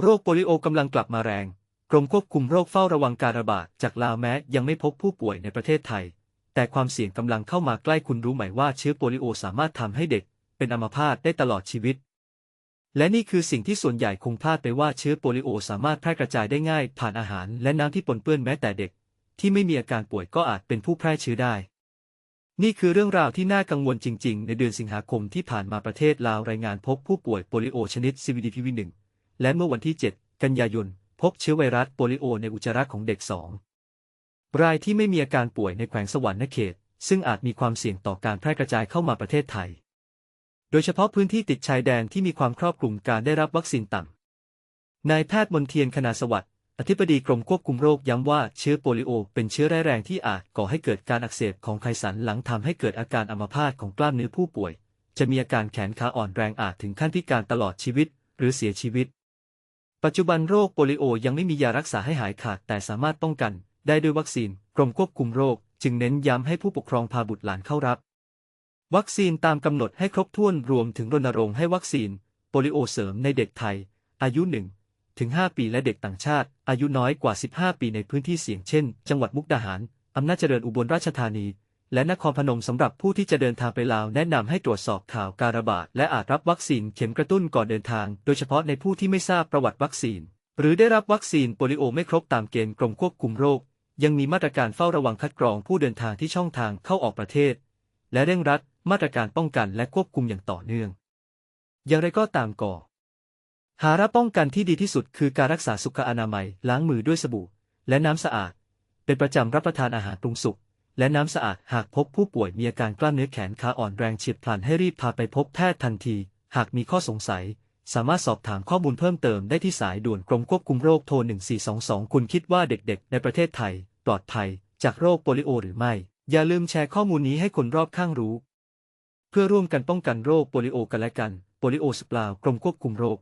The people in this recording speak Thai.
โรคโปลิโอกำลังกลับมาแรง กรมควบคุมโรคเฝ้าระวังการระบาดจากลาวแม้ยังไม่พบผู้ป่วยในประเทศไทย แต่ความเสี่ยงกำลังเข้ามาใกล้คุณรู้ไหมว่าเชื้อโปลิโอสามารถทำให้เด็กเป็นอัมพาตได้ตลอดชีวิต และนี่คือสิ่งที่ส่วนใหญ่คงพลาดไปว่าเชื้อโปลิโอสามารถแพร่กระจายได้ง่าย ผ่านอาหารและน้ำที่ปนเปื้อนแม้แต่เด็ก ที่ไม่มีอาการป่วยก็อาจเป็นผู้แพร่เชื้อได้ นี่คือเรื่องราวที่น่ากังวลจริง ๆ ในเดือนสิงหาคมที่ผ่านมาประเทศลาวรายงานพบผู้ป่วยโปลิโอชนิด CVDPV1 และเมื่อวันที่ 7 กันยายน พบเชื้อไวรัสโปลิโอในอุจจาระของเด็กสองรายที่ไม่มีอาการป่วยในแขวงสวรรณเขต ซึ่งอาจมีความเสี่ยงต่อการแพร่กระจายเข้ามาประเทศไทย โดยเฉพาะพื้นที่ติดชายแดนที่มีความครอบคลุมการได้รับวัคซีนต่ำ นายแพทย์มนเทียนคณาสวัสดิ์ อธิบดีกรมควบคุมโรคย้ำว่าเชื้อโปลิโอ เป็นเชื้อร้ายแรงที่อาจก่อให้เกิดการอักเสบของไขสันหลังทำให้เกิดอาการอัมพาตของกล้ามเนื้อผู้ป่วย จะมีอาการแขนขาอ่อนแรงอาจถึงขั้นพิการตลอดชีวิต หรือเสียชีวิต ปัจจุบันโรคโปลิโอยังไม่มียารักษาให้หายขาดแต่สามารถป้องกัน ได้ด้วยวัคซีนกรมควบคุมโรค จึงเน้นย้ำให้ผู้ปกครองพาบุตรหลานเข้ารับ วัคซีนตามกำหนดให้ครบถ้วนรวมถึงรณรงค์ให้วัคซีน โปลิโอเสริมในเด็กไทย อายุ 1 ถึง 5 ปีและเด็กต่างชาติ อายุน้อยกว่า 15 ปีในพื้นที่เสี่ยงเช่น จังหวัดมุกดาหารอำนาจเจริญอุบลราชธานี และนครพนมสำหรับผู้ที่จะเดินทางไปลาวแนะนำให้ตรวจสอบข่าวการระบาดและอาจรับวัคซีนเข็มกระตุ้นก่อนเดินทาง โดยเฉพาะในผู้ที่ไม่ทราบประวัติวัคซีน หรือได้รับวัคซีนโปลิโอไม่ครบตามเกณฑ์กรมควบคุมโรค ยังมีมาตรการเฝ้าระวังคัดกรองผู้เดินทางที่ช่องทางเข้าออกประเทศ และเร่งรัดมาตรการป้องกันและควบคุมอย่างต่อเนื่อง อย่างไรก็ตามก่อ หาระป้องกันที่ดีที่สุดคือการรักษาสุขอนามัยล้างมือด้วยสบู่ และน้ำสะอาด เป็นประจำรับประทานอาหารปรุงสุก และน้ำสะอาด หากพบผู้ป่วยมีอาการกล้ามเนื้อแขนขาอ่อนแรงเฉียบพลันให้รีบพาไปพบแพทย์ทันที หากมีข้อสงสัย สามารถสอบถามข้อมูลเพิ่มเติมได้ที่สายด่วนกรมควบคุมโรคโทร 1422 คุณคิดว่าเด็กๆ ในประเทศไทย ปลอดภัย จากโรคโปลิโอหรือไม่ อย่าลืมแชร์ข้อมูลนี้ให้คนรอบข้างรู้ เพื่อร่วมกันป้องกันโรคโปลิโอกันและกัน โปลิโอสปลาวกรมควบคุมโรค